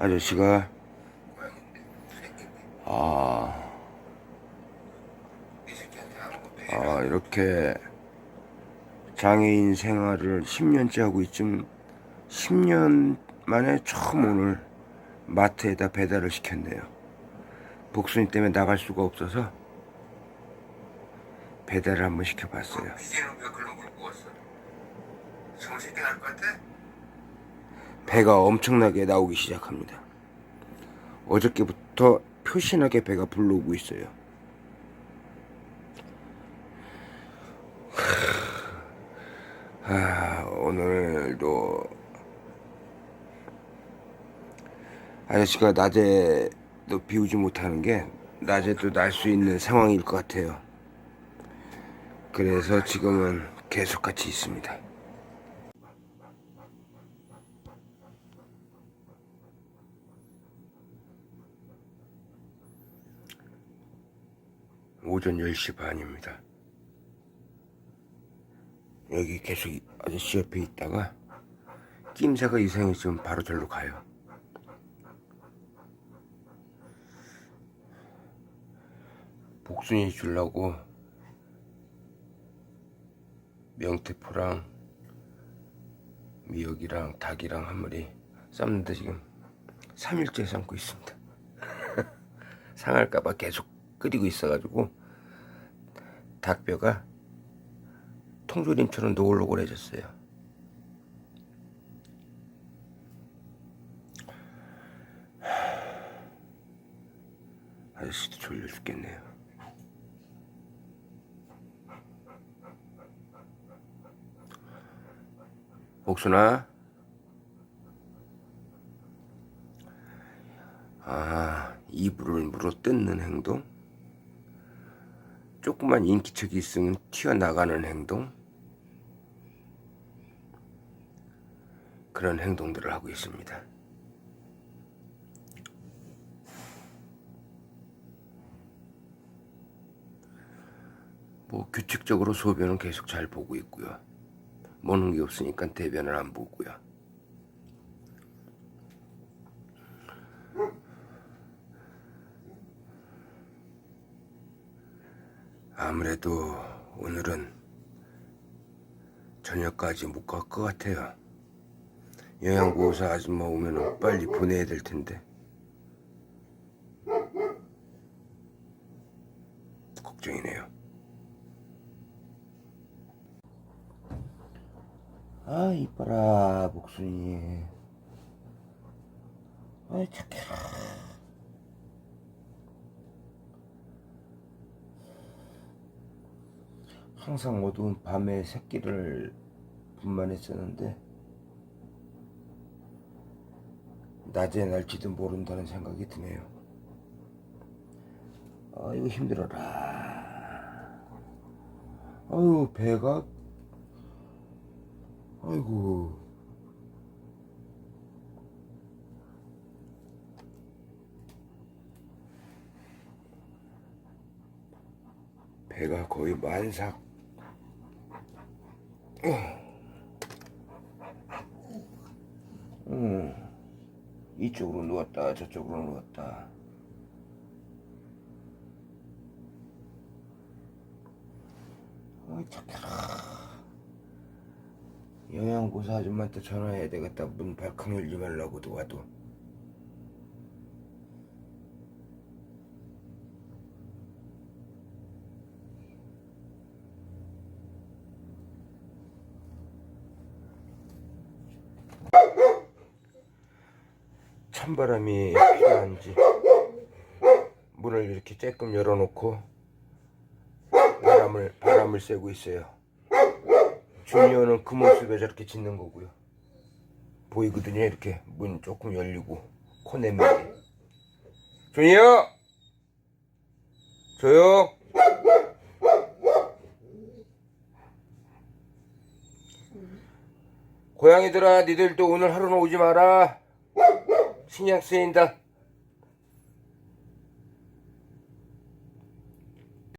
아저씨가 아, 아 이렇게 장애인 생활을 10년째 하고 있지만 10년 만에 처음 오늘 마트에다 배달을 시켰네요. 복순이 때문에 나갈 수가 없어서 배달을 한번 시켜봤어요. 왔어? 배가 엄청나게 나오기 시작합니다. 어저께부터 표신하게 배가 불러오고 있어요. 아, 오늘도 아저씨가 낮에도 비우지 못하는 게 낮에도 날 수 있는 상황일 것 같아요. 그래서 지금은 계속 같이 있습니다. 오전 10시 반입니다. 여기 계속 아저씨 옆에 있다가 낌새가 이상해지면 바로 절로 가요. 복순이 주려고 명태포랑 미역이랑 닭이랑 한 마리 삶는데 지금 3일째 삶고 있습니다. 상할까봐 계속 끓이고 있어가지고 닭뼈가 통조림처럼 노골노골해졌어요. 아저씨도 졸려 죽겠네요. 복순아. 아, 이불을 물어 뜯는 행동? 조그만 인기척이 있으면 튀어나가는 행동? 그런 행동들을 하고 있습니다. 뭐 규칙적으로 소변은 계속 잘 보고 있고요. 먹는 게 없으니까 대변을 안 보고요. 아무래도 오늘은 저녁까지 못 갈 것 같아요. 영양보호사 아줌마 오면 빨리 보내야 될 텐데. 걱정이네요. 아, 이뻐라, 복순이. 아이, 착해. 항상 어두운 밤에 새끼를 분만했었는데 낮에 날지도 모른다는 생각이 드네요. 아이고 힘들어라. 아유 배가 아이고 배가 거의 만삭 음, 이쪽으로 누웠다 저쪽으로 누웠다. 어이 착해 영양고사 아줌마한테 전화해야 되겠다. 문 발칵 열지 말라고 도 와도 찬바람이 필요한지 문을 이렇게 쬐끔 열어놓고 바람을 바람을 쐬고 있어요. 주니어는 그 모습에 저렇게 짖는 거고요. 보이거든요 이렇게 문 조금 열리고 코 내밀게. 주니어 조용. 고양이들아 니들도 오늘 하루는 오지 마라. 신경 쓰인다.